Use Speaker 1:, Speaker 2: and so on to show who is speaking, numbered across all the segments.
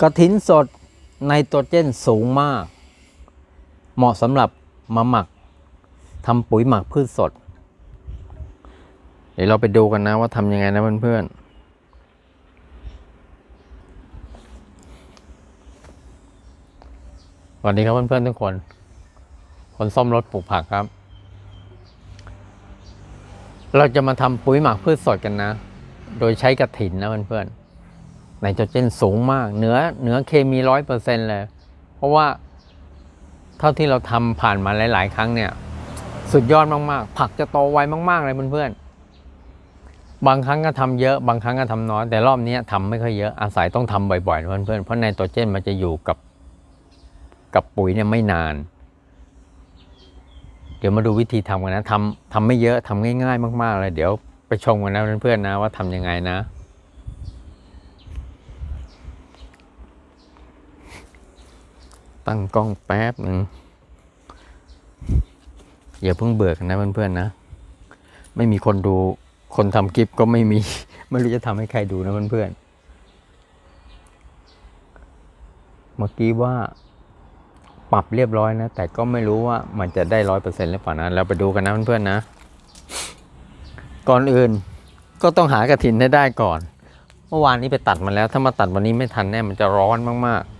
Speaker 1: กระถินสดไนโตรเจนสูงมาก เหมาะสำหรับมาหมักทำปุ๋ยหมักพืชสด เดี๋ยวเราไปดูกันนะว่าทำยังไงนะเพื่อนๆสวัสดีครับเพื่อนๆทุกคน คนซ่อมรถปลูกผักครับ เราจะมาทำปุ๋ยหมักพืชสดกันนะ โดยใช้กระถินนะเพื่อนๆ ไนโตรเจนสูงมาก เหนือเหนือเคมีร้อยเปอร์เซ็นต์เลย เพราะว่าเท่าที่เราทำผ่านมาหลาย ๆ ครั้งเนี่ย สุดยอดมากๆ ผักจะโตไวมาก ๆ เลยเพื่อนๆ บางครั้งก็ทำเยอะ บางครั้งก็ทำน้อย แต่รอบนี้ทำไม่ค่อยเยอะ อาศัยต้องทำบ่อยๆนเพื่อนๆ เพราะไนโตรเจนมันจะอยู่กับกับปุ๋ยเนี่ยไม่นาน เดี๋ยวมาดูวิธีทำกันนะทำทำไม่เยอะทำง่าย ๆ มาก ๆ เลย เดี๋ยวไปชมกันนะเพื่อนๆนะว่าทำยังไงนะ ตั้งกล้องแป๊บหนึ่งอย่าเพิ่งเบื่อกันนะเพื่อนๆนะ ไม่มีคนดูคนทำคลิปก็ไม่มี ไม่รู้จะทำให้ใครดูนะเพื่อนๆเมื่อกี้ว่าปรับเรียบร้อยนะ แต่ก็ไม่รู้ว่ามันจะได้ร้อยเปอร์เซ็นต์หรือเปล่านะเราไปดูกันนะเพื่อนๆนะ ก่อนอื่นก็ต้องหากระถินให้ได้ก่อน เมื่อวานนี้ไปตัดมาแล้ว ถ้ามาตัดวันนี้ไม่ทันแน่มันจะร้อนมากๆ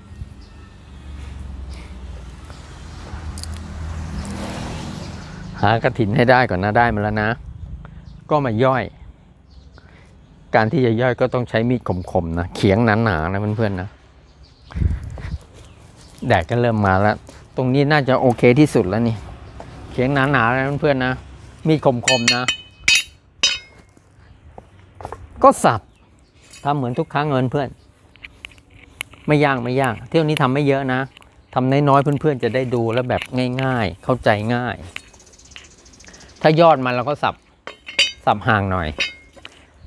Speaker 1: หากระถินให้ได้ก่อนนะได้มาแล้วนะ ก็มาย่อย การที่จะย่อยก็ต้องใช้มีดคมๆนะเขียงหนาๆนะเพื่อนๆนะแดดก็เริ่มมาแล้ว ตรงนี้น่าจะโอเคที่สุดแล้วนี่ เขียงหนาๆนะเพื่อนๆนะ มีดคมๆนะ ก็สับทำเหมือนทุกครั้งเงินเพื่อน ไม่ยากไม่ยาก เที่ยวนี้ทำไม่เยอะนะทำน้อยๆเพื่อนๆจะได้ดูแล้วแบบง่าย ๆ เข้าใจง่าย ถ้ายอดมันเราก็สับสับห่างหน่อย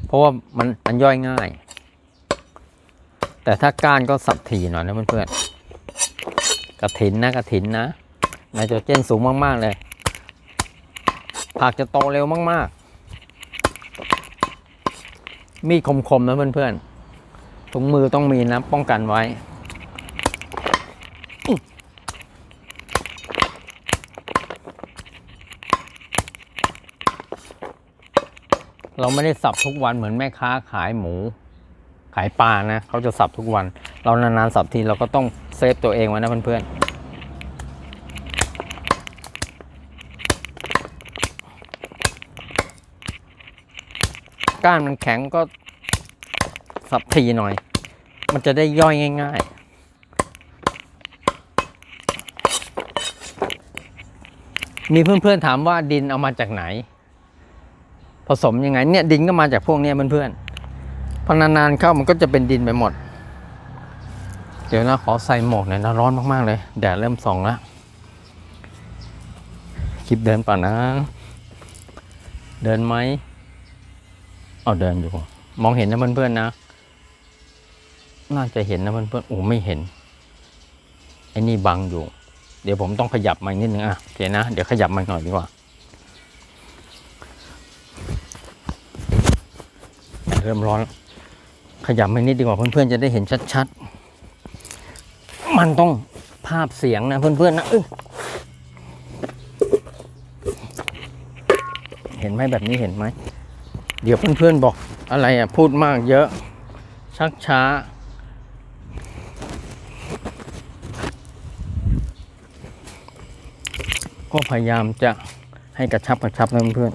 Speaker 1: เพราะว่ามันมันย่อยง่าย แต่ถ้าก้านก็สับถี่หน่อยนะเพื่อนๆกระถินนะกระถินนะไนโตรเจนสูงมากๆเลย ผักจะโตเร็วมากๆ มีดคมๆนะเพื่อนๆถุงมือต้องมีนะป้องกันไว้ เราไม่ได้สับทุกวันเหมือนแม่ค้าขายหมู ขายปลานะเขาจะสับทุกวัน เรานานๆสับทีเราก็ต้องเซฟตัวเองไว้นะเพื่อนๆก้านมันแข็งก็สับทีหน่อย มันจะได้ย่อยง่าย ๆมีเพื่อนๆถามว่าดินเอามาจากไหน ผสมยังไงเนี่ยดินก็มาจากพวกเนี้ยเพื่อนๆพอนานๆเข้ามันก็จะเป็นดินไปหมด เดี๋ยวนะขอใส่หมวกหน่อยนะร้อนมากๆเลย แดดเริ่มส่องแล้วคลิปเดินป่ะนะ เดินไหมเอาเดินอยู่ มองเห็นนะเพื่อนๆนะ น่าจะเห็นนะเพื่อนๆโอ้ไม่เห็นไอ้นี่บังอยู่ เดี๋ยวผมต้องขยับมานิดนึงอะโอเคนะ เดี๋ยวขยับมาหน่อยดีกว่า เริ่มร้อน ขยับไปนิดดีกว่าเพื่อนๆจะได้เห็นชัดๆ มันต้องภาพเสียงนะเพื่อนๆนะเห็นไหมแบบนี้เห็นไหม เดี๋ยวเพื่อนๆบอกอะไรอะพูดมากเยอะ ชักช้าก็พยายามจะให้กระชับกระชับนะเพื่อน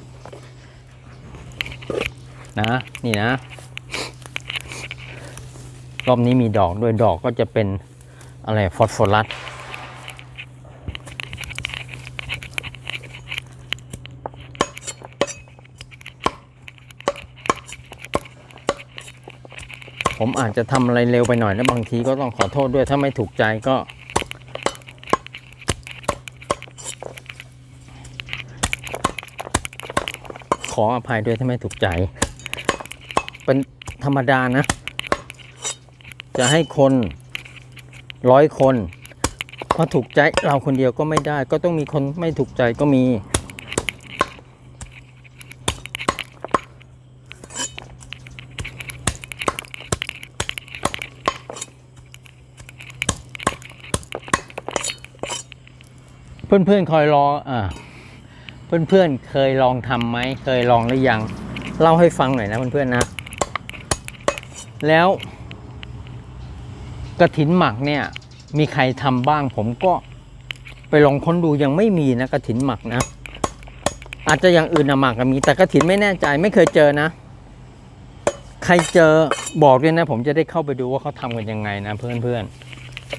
Speaker 1: นะ นี่นะ รอบนี้มีดอกด้วยดอกก็จะเป็นอะไรฟอสฟอรัสผมอาจจะทำอะไรเร็วไปหน่อยแล้วบางทีก็ต้องขอโทษด้วยถ้าไม่ถูกใจก็ ขออภัยด้วยถ้าไม่ถูกใจ เป็นธรรมดานะ จะให้คนร้อยคนมาถูกใจเราคนเดียวก็ไม่ได้ ก็ต้องมีคนไม่ถูกใจก็มี เพื่อนๆคอยรออ่าเพื่อนๆเคยลองทำไหมเคยลองหรือยัง เล่าให้ฟังหน่อยนะเพื่อนๆนะ แล้วกระถินหมักเนี่ย มีใครทำบ้าง ผมก็ไปลองค้นดูยังไม่มีนะกระถินหมักนะ อาจจะอย่างอื่นนะหมักก็มี แต่กระถินไม่แน่ใจไม่เคยเจอนะ ใครเจอบอกด้วยนะ ผมจะได้เข้าไปดูว่าเขาทำกันยังไงนะ เพื่อน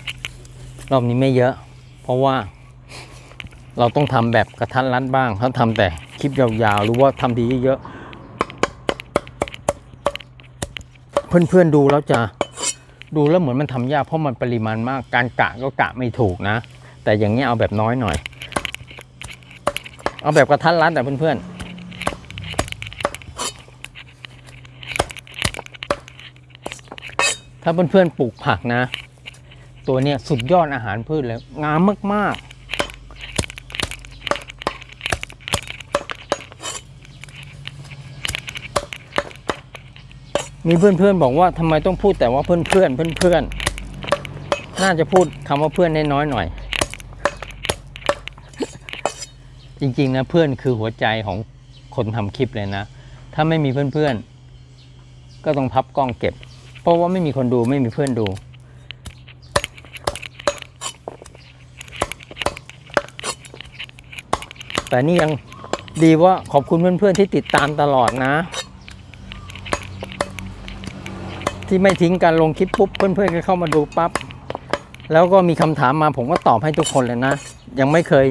Speaker 1: ๆรอบนี้ไม่เยอะ เพราะว่าเราต้องทำแบบกระทัดรัดบ้างถ้าทำแต่คลิปยาวๆ หรือว่าทำทีเยอะๆ เพื่อนๆดูแล้วจะดูแล้วเหมือนมันทำยากเพราะมันปริมาณมาก การกะก็กะไม่ถูกนะ แต่อย่างนี้ยเอาแบบน้อยหน่อย เอาแบบกระทัดรัดแต่เพื่อนๆถ้าเพื่อนๆปลูกผักนะ ตัวเนี้ยสุดยอดอาหารพืชเลย งามมากๆ มีเพื่อนๆบอกว่าทำไมต้องพูดแต่ว่าเพื่อนๆเพื่อนๆน่าจะพูดคำว่าเพื่อนน้อยหน่อย จริงๆนะเพื่อนคือหัวใจของคนทำคลิปเลยนะ ถ้าไม่มีเพื่อนๆ ก็ต้องพับกล้องเก็บ เพราะว่าไม่มีคนดูไม่มีเพื่อนดู แต่นี่ยังดีว่าขอบคุณเพื่อนๆที่ติดตามตลอดนะ ที่ไม่ทิ้งการลงคลิปปุ๊บเพื่อนๆก็เข้ามาดูปั๊บแล้วก็มีคำถามมาผมก็ตอบให้ทุกคนเลยนะ ยังไม่เคย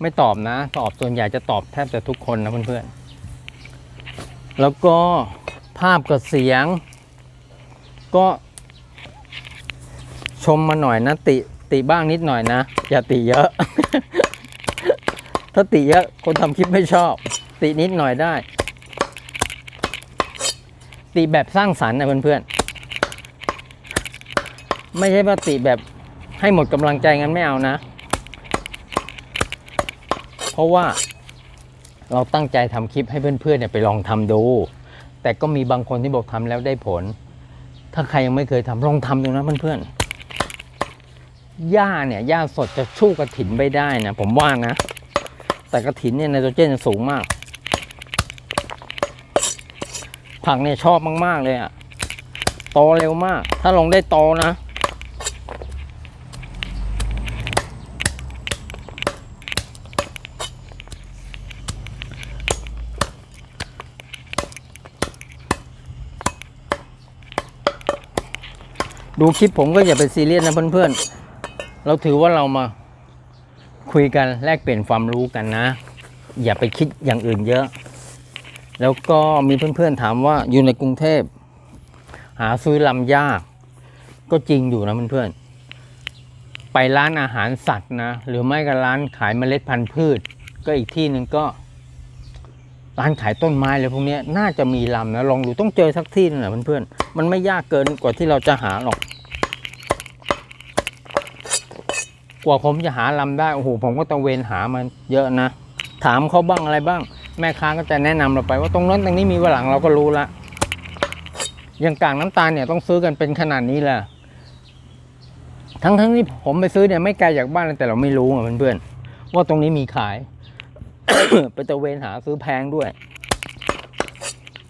Speaker 1: ไม่ตอบนะ ตอบส่วนใหญ่จะตอบแทบจะทุกคนนะเพื่อนๆแล้วก็ภาพกับเสียง ก็ชมมาหน่อยนะติติบ้างนิดหน่อยนะ อย่าติเยอะ ถ้าติเยอะคนทำคลิปไม่ชอบ ตินิดหน่อยได้ ติแบบสร้างสรรค์นะเพื่อน ไม่ใช่ว่าติแบบให้หมดกำลังใจงั้นไม่เอานะ เพราะว่าเราตั้งใจทำคลิปให้เพื่อนๆเนี่ยไปลองทำดู แต่ก็มีบางคนที่บอกทำแล้วได้ผล ถ้าใครยังไม่เคยทำลองทำดูนะเพื่อนๆหญ้าเนี่ยหญ้าสดจะชู้กระถินไปได้นะผมว่านะ แต่กระถินเนี่ยไนโตรเจนสูงมาก ผักเนี่ยชอบมากๆเลยอะ่ะโตเร็วมาก ถ้าลงได้โตนะ ดูคลิปผมก็อย่าไปซีเรียสนะเพื่อนๆ เราถือว่าเรามาคุยกันแลกเปลี่ยนความรู้กันนะ อย่าไปคิดอย่างอื่นเยอะ แล้วก็มีเพื่อนๆถามว่าอยู่ในกรุงเทพ หาซื้อลำยาก ก็จริงอยู่นะเพื่อนๆ ไปร้านอาหารสัตว์นะ หรือไม่ก็ร้านขายเมล็ดพันธุ์พืช ก็อีกที่หนึ่งก็ ร้านขายต้นไม้เลยพวกนี้น่าจะมีลำนะลองดูต้องเจอสักที่นึงนะเพื่อนๆมันไม่ยากเกินกว่าที่เราจะหาหรอก กว่าผมจะหาลำได้โอ้โหผมก็ตะเวนหามันเยอะนะ ถามเขาบ้างอะไรบ้าง แม่ค้าก็จะแนะนำเราไปว่าตรงนั้นตรงนี้มีวันหลังเราก็รู้ละอย่างกากน้ำตาลเนี่ยต้องซื้อกันเป็นขนาดนี้แหละทั้งทั้งที่ผมไปซื้อเนี่ยไม่ไกลจากบ้านเลยแต่เราไม่รู้อะเพื่อนๆว่าตรงนี้มีขาย ไปตะเวนหาซื้อแพงด้วย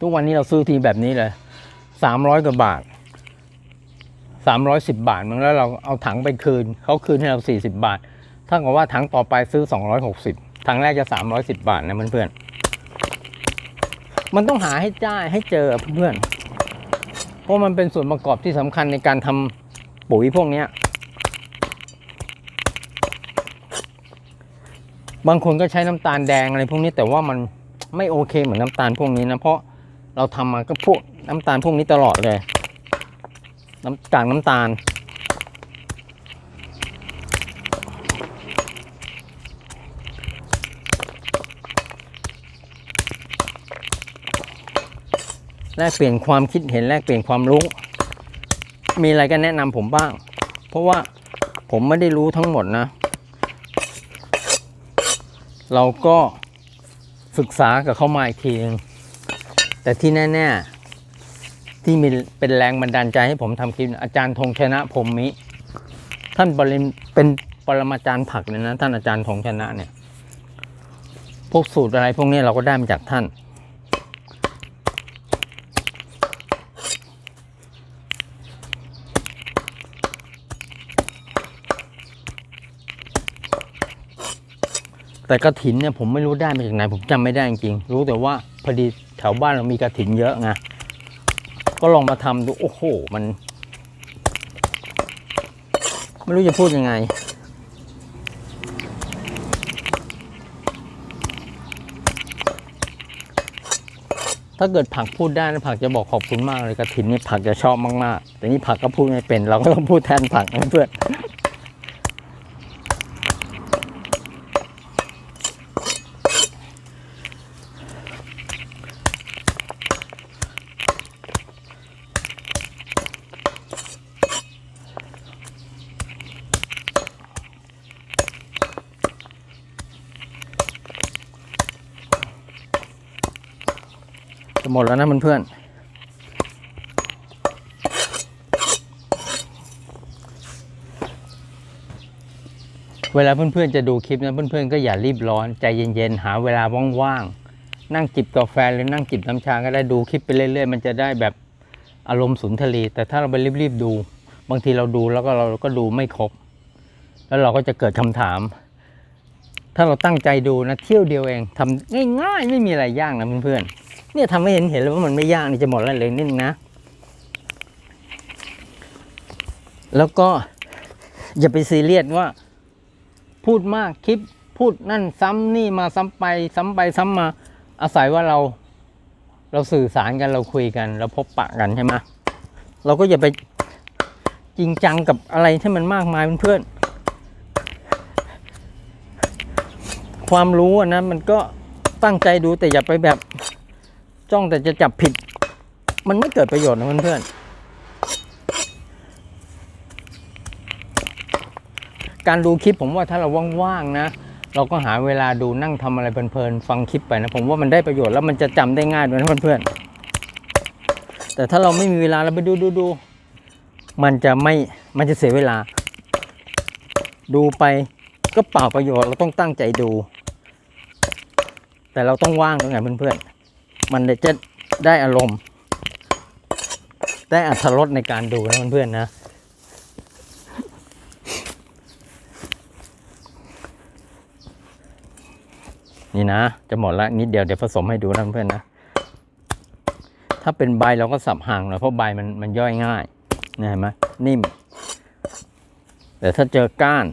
Speaker 1: ทุกวันนี้เราซื้อทีแบบนี้เลยสามร้อยกว่าบาท สามร้อยสิบบาทมันแล้วเราเอาถังไปคืนเขาคืนให้เราสี่สิบาท ถ้ากับว่าถังต่อไปซื้อสองร้อยหกสิบถังแรกจะสามร้อยสิบาทนะเพื่อนๆมันต้องหาให้ได้ให้เจอเพื่อนเพราะมันเป็นส่วนประกอบที่สำคัญในการทำปุ๋ยพวกนี้บางคนก็ใช้น้ำตาลแดงอะไรพวกนี้แต่ว่ามันไม่โอเคเหมือนน้ำตาลพวกนี้นะเพราะเราทำมาก็พวกน้ำตาลพวกนี้ตลอดเลย น้ำกากน้ำตาล แลกเปลี่ยนความคิดเห็นแลกเปลี่ยนความรู้ มีอะไรก็แนะนำผมบ้าง เพราะว่าผมไม่ได้รู้ทั้งหมดนะ เราก็ศึกษากับเขามาอีกทีนึงแต่ที่แน่ ๆ ที่มีเป็นแรงบันดาลใจให้ผมทำคลิปอาจารย์ธงชนะพรมมิ ท่านปริเป็นปรมาจารย์ผักเลยนะ ท่านอาจารย์ของชนะเนี่ย พวกสูตรอะไรพวกนี้เราก็ได้มาจากท่านแต่กระถินเนี่ยผมไม่รู้ได้มาจากไหนผมจำไม่ได้จริงๆรู้แต่ว่าพอดีแถวบ้านเรามีกระถินเยอะไง ก็ลองมาทำดู โอ้โห มัน ไม่รู้จะพูดยังไง ถ้าเกิดผักพูดได้นะผักจะบอกขอบคุณมากเลยกระถินนี่ผักจะชอบมาก ๆ แต่นี่ผักก็พูดไม่เป็น เราก็ต้องพูดแทนผักนะเพื่อน หมดแล้วนะเพื่อนๆเวลาเพื่อนๆจะดูคลิปนะเพื่อนๆก็อย่ารีบร้อนใจเย็นๆ หาเวลาว่างๆ นั่งจิบกาแฟหรือนั่งจิบน้ำชาก็ได้ดูคลิปไปเรื่อยๆ มันจะได้แบบอารมณ์สุนทรีย์แต่ถ้าเราไปรีบๆดู บางทีเราดูแล้วก็เราก็ดูไม่ครบ แล้วเราก็จะเกิดคำถาม ถ้าเราตั้งใจดูนะเที่ยวเดียวเองทำง่ายๆ ไม่มีอะไรยากนะเพื่อนๆ เนี่ยทำให้เห็นเห็นเลยว่ามันไม่ยากนี่จะหมดแล้วเลยนิดนึงนะแล้วก็อย่าไปซีเรียสว่า พูดมากคลิปพูดนั่นซ้ำนี่มาซ้ำไป ซ้ำไปซ้ำมา อาศัยว่าเรา เราสื่อสารกันเราคุยกัน เราพบปะกันใช่ไหมเราก็อย่าไปจริงจังกับอะไรที่มันมากมายเพื่อนความรู้อนะมันก็ตั้งใจดูแต่อย่าไปแบบ จ้องแต่จะจับผิด มันไม่เกิดประโยชน์นะเพื่อนๆการดูคลิปผมว่าถ้าเราว่างๆนะ เราก็หาเวลาดูนั่งทำอะไรเพลินๆฟังคลิปไปนะ ผมว่ามันได้ประโยชน์แล้วมันจะจำได้ง่ายด้วยนะเพื่อนๆแต่ถ้าเราไม่มีเวลาเราไปดูดูดูมันจะไม่มันจะเสียเวลา ดูไปก็เปล่าประโยชน์เราต้องตั้งใจดู แต่เราต้องว่างด้วยไงเพื่อนๆ มันจะได้อารมณ์ ได้อัธรสในการดูนะเพื่อนๆนะ นี่นะ จะหมดละนิดเดียวเดี๋ยวผสมให้ดูนะเพื่อนๆนะ ถ้าเป็นใบเราก็สับห่างหน่อยเพราะใบมันมันย่อยง่ายนะเห็นไหมนิ่ม แต่ถ้าเจอก้าน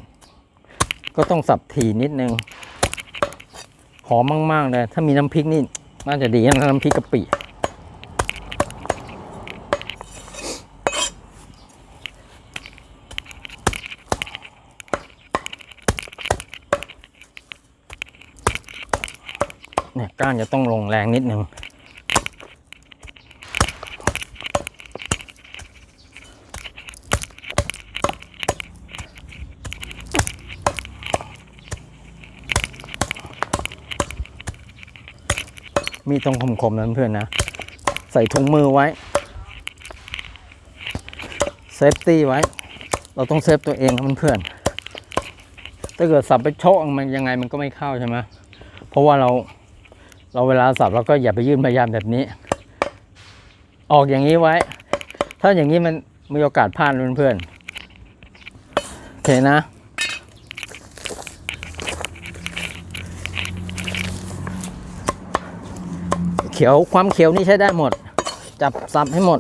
Speaker 1: ก็ต้องสับถี่นิดนึงหอมมาก ๆ เลย ถ้ามีน้ำพริกนี่ น่าจะดีนะน้ำพริกกะปิเนี่ยก้านจะต้องลงแรงนิดนึง ดตรงคมๆนั้นเพื่อนนะ ใส่ถุงมือไว้ เซฟตี้ไว้ เราต้องเซฟตัวเองนะเพื่อนถ้าเกิดสับไปโชกมันยังไงมันก็ไม่เข้าใช่ไหมเพราะว่าเราเราเวลาสับเราก็อย่าไปยื่นพยายามแบบนี้ ออกอย่างนี้ไว้ ถ้าอย่างนี้มันมีโอกาสพลาดเพื่อนๆโอเคนะ ขียวความเขียวนี่ใช้ได้หมด จับสับให้หมด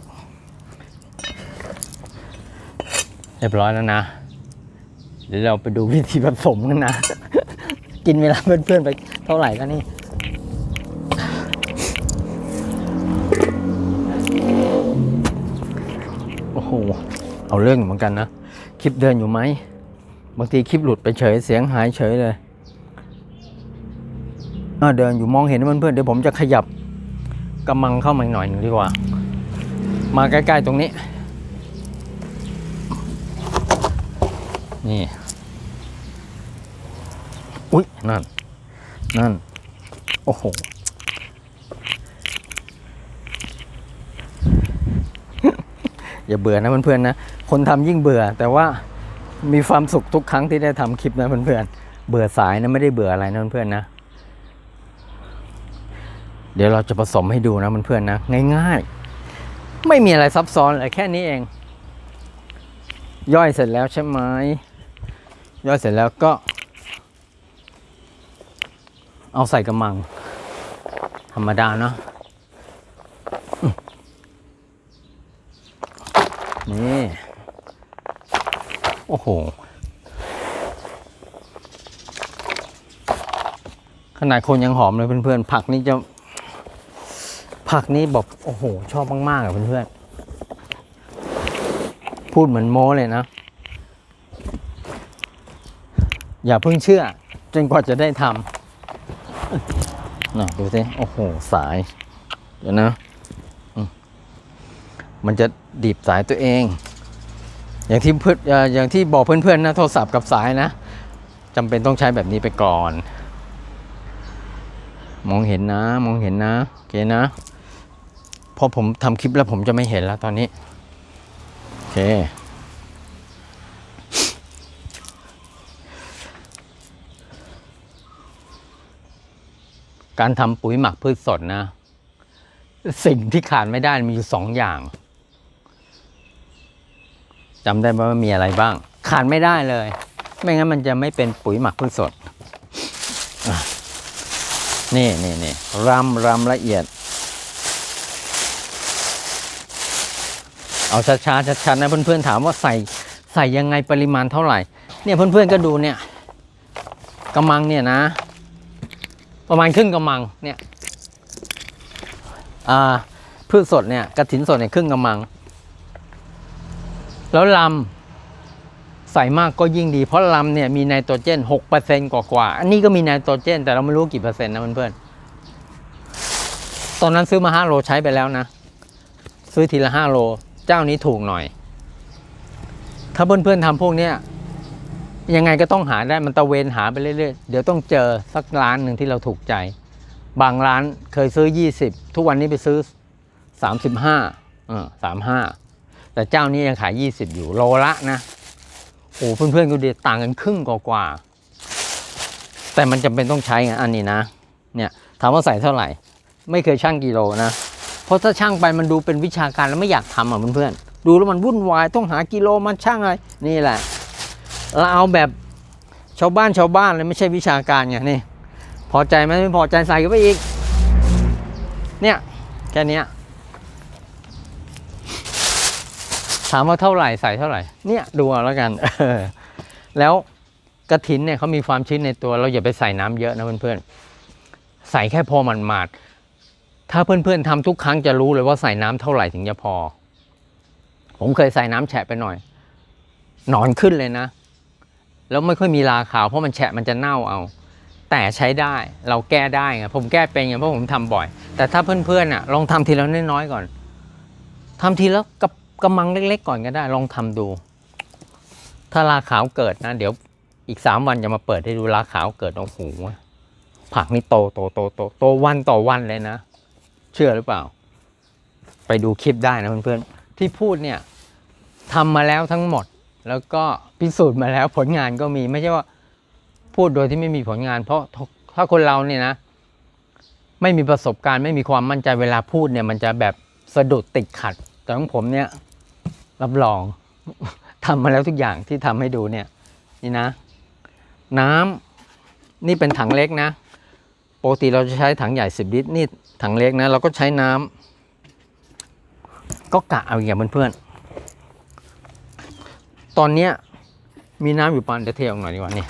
Speaker 1: เรียบร้อยแล้วนะ เดี๋ยวเราไปดูวิธีผสมกันนะ กินเวลาเพื่อนๆไปเท่าไหร่แล้วนี่โอ้โห เอาเรื่องเหมือนกันนะ คลิปเดินอยู่ไหม บางทีคลิปหลุดไปเฉย เสียงหายเฉยเลยเดินอยู่มองเห็นเพื่อนๆเดี๋ยวผมจะขยับ กำมังเข้ามาหน่อยหนึ่งดีกว่า มาใกล้ๆตรงนี้ นี่ อุ๊ยนั่น นั่น โอ้โห อย่าเบื่อนะเพื่อนๆนะ คนทำยิ่งเบื่อ แต่ว่ามีความสุขทุกครั้งที่ได้ทำคลิปนะเพื่อนๆ เบื่อสายนะไม่ได้เบื่ออะไรนะเพื่อนๆนะ เดี๋ยวเราจะผสมให้ดูนะเพื่อนๆนะ ง่ายๆ ไม่มีอะไรซับซ้อนเลยแค่นี้เอง ย่อยเสร็จแล้วใช่ไหมย่อยเสร็จแล้วก็ เอาใส่กระมัง ธรรมดาเนาะนี่ โอ้โห ขนาดคนยังหอมเลยเพื่อนๆ ผักนี่จะ ผักนี่บอกโอ้โห ชอบมากๆอะเพื่อนๆพูดเหมือนโม้เลยนะ อย่าเพิ่งเชื่อ จนกว่าจะได้ทำน่ะดูสิโอ้โห สาย เดี๋ยวนะ มันจะดีบสายตัวเอง อย่างที่เพื่อนเอ่ออย่างที่บอกเพื่อนๆนะโทรศัพท์กับสายนะจำเป็นต้องใช้แบบนี้ไปก่อน มองเห็นนะ มองเห็นนะ โอเคนะ พอผมทำคลิปแล้วผมจะไม่เห็นแล้วตอนนี้ โอเค การทำปุ๋ยหมักพืชสดนะ สิ่งที่ขาดไม่ได้มีอยู่สองอย่างจำได้ไหมว่ามีอะไรบ้าง ขาดไม่ได้เลย ไม่งั้นมันจะไม่เป็นปุ๋ยหมักพืชสด นี่นี่นี่รำรำละเอียด เอาช้าๆชัดๆนะเพื่อนๆถามว่าใส่ใส่ยังไงปริมาณเท่าไหร่ เนี่ยเพื่อนๆก็ดูเนี่ยกระมังเนี่ยนะ ประมาณครึ่งกระมังเนี่ยพืชสดเนี่ยกระถินสดเนี่ยครึ่งกระมัง แล้วลำใส่มากก็ยิ่งดี เพราะลำเนี่ยมีไนโตรเจน6%กว่ากว่าๆอันนี้ก็มีไนโตรเจน แต่เราไม่รู้กี่เปอร์เซ็นต์นะเพื่อนๆตอนนั้นซื้อมา5โลใช้ไปแล้วนะ ซื้อทีละ5โล เจ้านี้ถูกหน่อย ถ้าเพื่อนๆทำพวกเนี้ยยังไงก็ต้องหาได้มันตะเวนหาไปเรื่อยๆ เดี๋ยวต้องเจอสักร้านหนึ่งที่เราถูกใจ บางร้านเคยซื้อ 20 ทุกวันนี้ไปซื้อ 35เออ35 แต่เจ้านี้ยังขาย 20 อยู่โลละนะโอ้เพื่อนๆก็ดีต่างกันครึ่งกว่าแต่มันจำเป็นต้องใช้ไงอันนี้นะเนี่ยถามว่าใส่เท่าไหร่ ไม่เคยชั่งกิโลนะ เพราะถ้าช่างไปมันดูเป็นวิชาการแล้วไม่อยากทำอะเพื่อนๆดูแล้วมันวุ่นวายต้องหากิโลมันช่างอะไรนี่แหละเราเอาแบบชาวบ้านชาวบ้านเลยไม่ใช่วิชาการไงนี่พอใจไหมไม่พอใจใส่กันไปอีก เนี่ยแค่นี้ถามว่าเท่าไหร่ใส่เท่าไหร่ เนี่ยดูเอาแล้วกันแล้วกระถินเนี่ยเขามีความชื้นในตัวเราอย่าไปใส่น้ำเยอะนะเพื่อนๆใส่แค่พอมันหมาด ถ้าเพื่อนๆทำทุกครั้งจะรู้เลยว่าใส่น้ำเท่าไหร่ถึงจะพอ ผมเคยใส่น้ำแฉะไปหน่อย หนอนขึ้นเลยนะ แล้วไม่ค่อยมีราขาวเพราะมันแฉะมันจะเน่าเอา แต่ใช้ได้เราแก้ได้ไงผมแก้เป็นไงเพราะผมทำบ่อย แต่ถ้าเพื่อนๆอะลองทำทีละน้อยๆก่อนทำทีละกับกระมังเล็ก ๆ ก่อนก็ได้ ลองทำดู ถ้าราขาวเกิดนะ เดี๋ยวอีกสามวันจะมาเปิดให้ดูราขาวเกิดโอ้โหผักนี่โตโตโตโตโตวันต่อวันเลยนะ เชื่อหรือเปล่า ไปดูคลิปได้นะเพื่อนๆที่พูดเนี่ยทำมาแล้วทั้งหมด แล้วก็พิสูจน์มาแล้วผลงานก็มีไม่ใช่ว่าพูดโดยที่ไม่มีผลงาน เพราะถ้าคนเราเนี่ยนะ ไม่มีประสบการณ์ไม่มีความมั่นใจเวลาพูดเนี่ย มันจะแบบสะดุดติดขัด แต่ของผมเนี่ยรับรองทำมาแล้วทุกอย่างที่ทำให้ดูเนี่ย นี่นะ น้ำนี่เป็นถังเล็กนะ ปกติเราจะใช้ถังใหญ่สิบลิตรนี่ถังเล็กนะ เราก็ใช้น้ำก็กะเอาอย่างเพื่อนๆ ตอนเนี้ยมีน้ำอยู่ปานเดี๋ยวเทออกหน่อยดีกว่านี่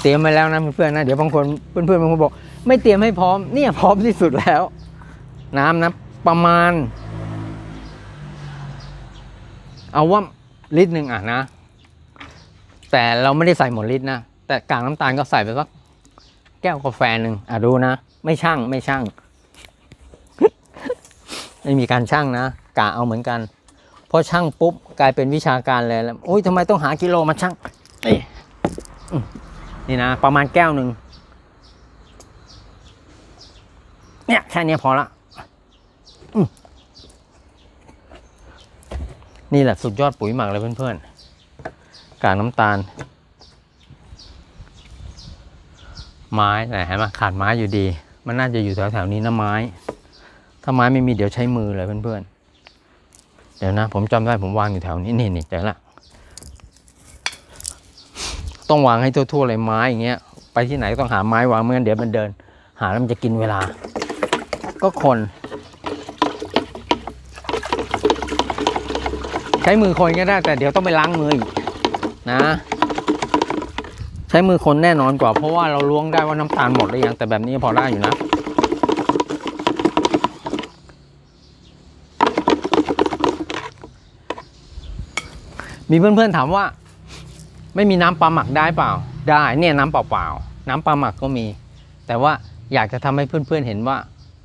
Speaker 1: เตรียมไว้แล้วนะเพื่อนๆนะ เดี๋ยวบางคนเพื่อนๆบางคนบอก ไม่เตรียมให้พร้อมเนี่ยพร้อมที่สุดแล้ว น้ำนะประมาณ เอาว่าลิตรหนึ่งอะนะ แต่เราไม่ได้ใส่หมดลิตรนะ แต่กากน้ำตาลก็ใส่ไปสัก แก้วกาแฟหนึ่งอะดูนะ ไม่ช่างไม่ช่าง ไม่มีการช่างนะกะเอาเหมือนกันพอช่างปุ๊บกลายเป็นวิชาการเลยแล้วโอ้ยทำไมต้องหากิโลมาช่างนี่นี่นะประมาณแก้วหนึ่งเนี่ยแค่นี้พอละอนี่แหละสุดยอดปุ๋ยหมักเลยเพื่อนๆกากน้ำตาล ไม้ไหนเห็นไหมขาดไม้อยู่ดี มันน่าจะอยู่แถวๆนี้นะไม้ ถ้าไม้ไม่มีเดี๋ยวใช้มือเลยเพื่อนๆ เดี๋ยวนะ ผมจำได้ผมวางอยู่แถวนี้นี่นี่เจอละ ต้องวางให้ทั่วๆเลยไม้อย่างเงี้ย ไปที่ไหนต้องหาไม้วางเมื่อเดี๋ยวมันเดิน หาแล้วมันจะกินเวลา ก็คน ใช้มือคนก็ได้แต่เดี๋ยวต้องไปล้างมืออีกนะ ใช้มือคนแน่นอนกว่า เพราะว่าเราล้วงได้ว่าน้ำตาลหมดหรือยังแต่แบบนี้พอได้อยู่นะมีเพื่อนๆถามว่า ไม่มีน้ำปลาหมักได้เปล่า ได้เนี่ยน้ำเปล่าๆน้ำปลาหมักก็มี แต่ว่าอยากจะทำให้เพื่อนๆเห็นว่า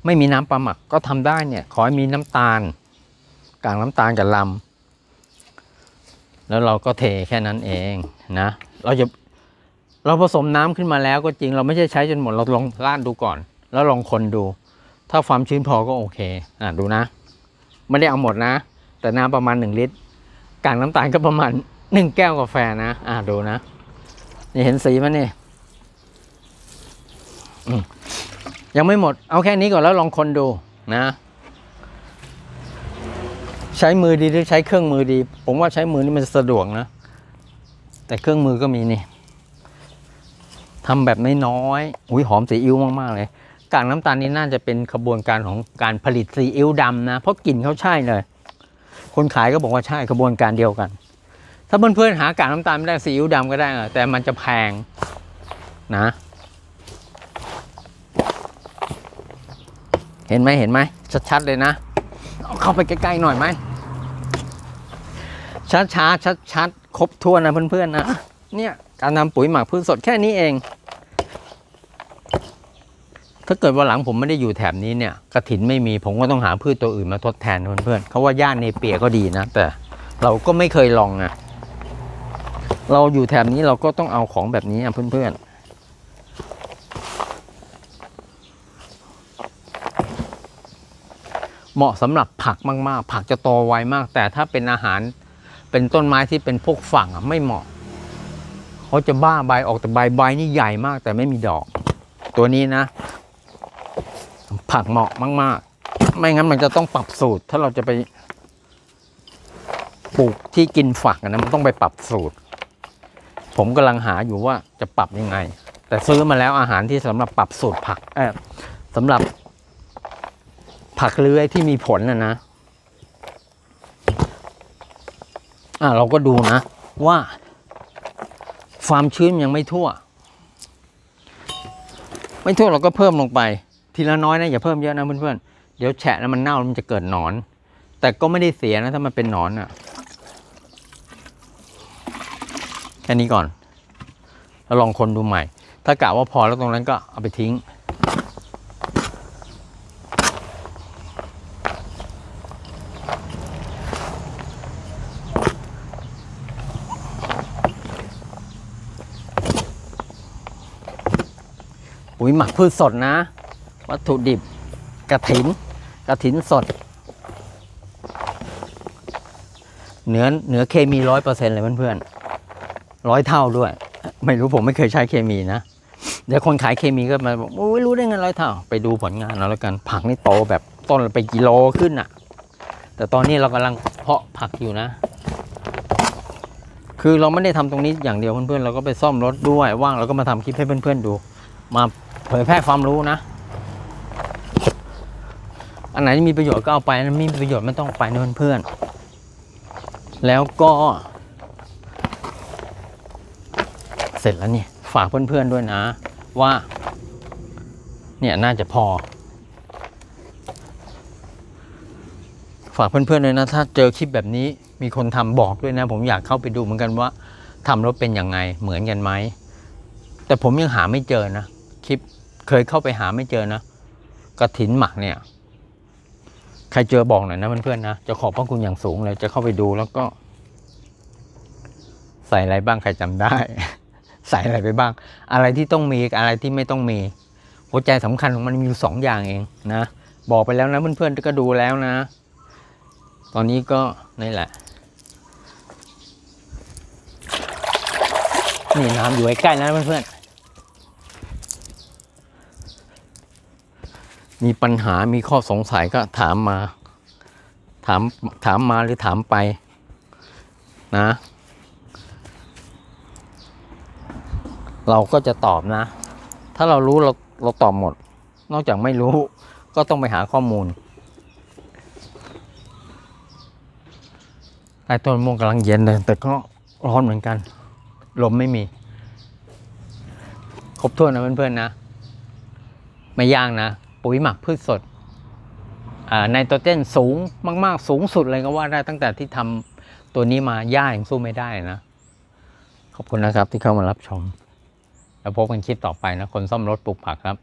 Speaker 1: ไม่มีน้ำปลาหมักก็ทำได้เนี่ย ขอให้มีน้ำตาลกลากน้ำตาลกับลำแล้วเราก็เทแค่นั้นเองนะ เราจะ เราผสมน้ำขึ้นมาแล้วก็จริง เราไม่ใช่ใช้จนหมดเราลองราดดูก่อน แล้วลองคนดู ถ้าความชื้นพอก็โอเคอะดูนะ ไม่ได้เอาหมดนะ แต่น้ำประมาณหนึ่งลิตรกากน้ำตาลก็ประมาณหนึ่งแก้วกาแฟนะ อ่าดูนะนี่เห็นสีมันนี่ยังไม่หมด เอาแค่นี้ก่อนแล้วลองคนดูนะ ใช้มือดีหรือใช้เครื่องมือดี ผมว่าใช้มือนี่มันสะดวกนะ แต่เครื่องมือก็มีนี่ ทำแบบน้อยๆอุ้ยหอมซีอิ๊วมากๆเลยกากน้ำตาลนี่น่าจะเป็นขบวนการของการผลิตซีอิ๊วดำนะ เพราะกลิ่นเขาใช่เลย คนขายก็บอกว่าใช่กระบวนการเดียวกัน ถ้าเพื่อนๆหากากน้ำตาลไม่ได้ซีอิ๊วดำก็ได้อะแต่มันจะแพงนะ เห็นไหมเห็นไหมชัดๆเลยนะเอาเข้าไปใกล้ๆหน่อยไหมช้าๆชัดๆครบถ้วนนะเพื่อนๆนะเนี่ย การทำปุ๋ยหมักพืชสดแค่นี้เอง ถ้าเกิดว่าหลังผมไม่ได้อยู่แถบนี้เนี่ยกระถินไม่มีผมก็ต้องหาพืชตัวอื่นมาทดแทนนเพื่อนๆเขาว่าย่านเนเปียก็ดีนะ แต่เราก็ไม่เคยลองนะเราอยู่แถบนี้เราก็ต้องเอาของแบบนี้อะเพื่อนๆเหมาะสำหรับผักมาก ๆ ผักจะโตไวมาก แต่ถ้าเป็นอาหารเป็นต้นไม้ที่เป็นพวกฝั่งอะไม่เหมาะ เขาจะบ้าใบออกแต่ใบใบนี่ใหญ่มากแต่ไม่มีดอก ตัวนี้นะ ผักเหมาะมาก ๆ ไม่งั้นมันจะต้องปรับสูตร ถ้าเราจะไปปลูกที่กินฝักนะมันต้องไปปรับสูตร ผมกำลังหาอยู่ว่าจะปรับยังไง แต่ซื้อมาแล้วอาหารที่สำหรับปรับสูตรผักเออสำหรับผักเลื้อยที่มีผลนะนะอ่าเราก็ดูนะ ว่า ความชื้นยังไม่ทั่ว ไม่ทั่วเราก็เพิ่มลงไป ทีละน้อยนะอย่าเพิ่มเยอะนะเพื่อนๆเดี๋ยวแฉะแล้วมันเน่ามันจะเกิดหนอน แต่ก็ไม่ได้เสียนะถ้ามันเป็นหนอนอะ่ะแค่นี้ก่อนแล้วลองคนดูใหม่ ถ้ากะว่าพอแล้วตรงนั้นก็เอาไปทิ้ง ปุ๋ยหมักพืชสดนะ วัตถุดิบกระถินกระถินสดเหนือเหนือเคมีร้อยเปอร์เซ็นเลยเพื่อนๆร้อยเท่าด้วย ไม่รู้ผมไม่เคยใช้เคมีนะ เดี๋ยวคนขายเคมีก็มาบอกโอ้ยรู้ได้ไงร้อยเท่า ไปดูผลงานเอาแล้วกัน ผักนี่โตแบบต้นไปกิโลขึ้นอะ แต่ตอนนี้เรากำลังเพาะผักอยู่นะ คือเราไม่ได้ทำตรงนี้อย่างเดียวเพื่อนๆเราก็ไปซ่อมรถด้วย ว่างเราก็มาทำคลิปให้เพื่อนๆดู มา เผยแพร่ความรู้นะ อันไหนที่มีประโยชน์ก็เอาไปนะไม่มีประโยชน์ไม่ต้องเอาไปนะเพื่อน แล้วก็ เสร็จแล้วเนี่ย ฝากเพื่อนๆด้วยนะ ว่า เนี่ยน่าจะพอ ฝากเพื่อนๆด้วยนะ ถ้าเจอคลิปแบบนี้มีคนทำบอกด้วยนะ ผมอยากเข้าไปดูเหมือนกันว่าทำแล้วเป็นยังไงเหมือนกันไหมแต่ผมยังหาไม่เจอนะ คลิปเคยเข้าไปหาไม่เจอนะกระถินหมักเนี่ย ใครเจอบอกหน่อยนะเพื่อนๆนะ จะขอบพระคุณอย่างสูงเลย จะเข้าไปดูแล้วก็ ใส่อะไรบ้างใครจำได้ ใส่อะไรไปบ้าง อะไรที่ต้องมีอะไรที่ไม่ต้องมี หัวใจสำคัญของมันมีอยู่สองอย่างเองนะ บอกไปแล้วนะเพื่อนๆก็ดูแล้วนะ ตอนนี้ก็นี่แหละนี่น้ำอยู่ใกล้ๆนะเพื่อนๆ มีปัญหามีข้อสงสัยก็ถามมา ถามถามมาหรือถามไปนะ เราก็จะตอบนะ ถ้าเรารู้เราเราตอบหมด นอกจากไม่รู้ก็ต้องไปหาข้อมูลใต้ต้นม่วงกำลังเย็นเลยแต่ก็ร้อนเหมือนกัน ลมไม่มี ครบถ้วนนะเพื่อนๆนะ ไม่ยากนะ ปุ๋ยหมักพืชสดอ่าไนโตรเจนสูงมากๆ สูงสุดเลยก็ว่าได้ตั้งแต่ที่ทำตัวนี้มาย่ายังสู้ไม่ได้นะ ขอบคุณนะครับที่เข้ามารับชม แล้วพบกันคลิปต่อไปนะ คนซ่อมรถปลูกผักครับ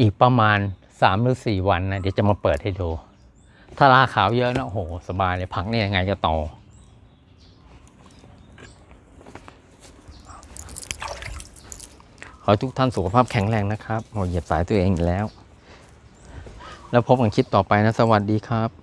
Speaker 1: อีกประมาณสามหรือสี่วันนะ เดี๋ยวจะมาเปิดให้ดู ถ้าราขาวเยอะนะโอ้โหสบายเลยผักนี่ยังไงจะโต ขอให้ทุกท่านสุขภาพแข็งแรงนะครับโอ้เหยียบสายตัวเองอีกแล้ว แล้วพบกันคลิปต่อไปนะ สวัสดีครับ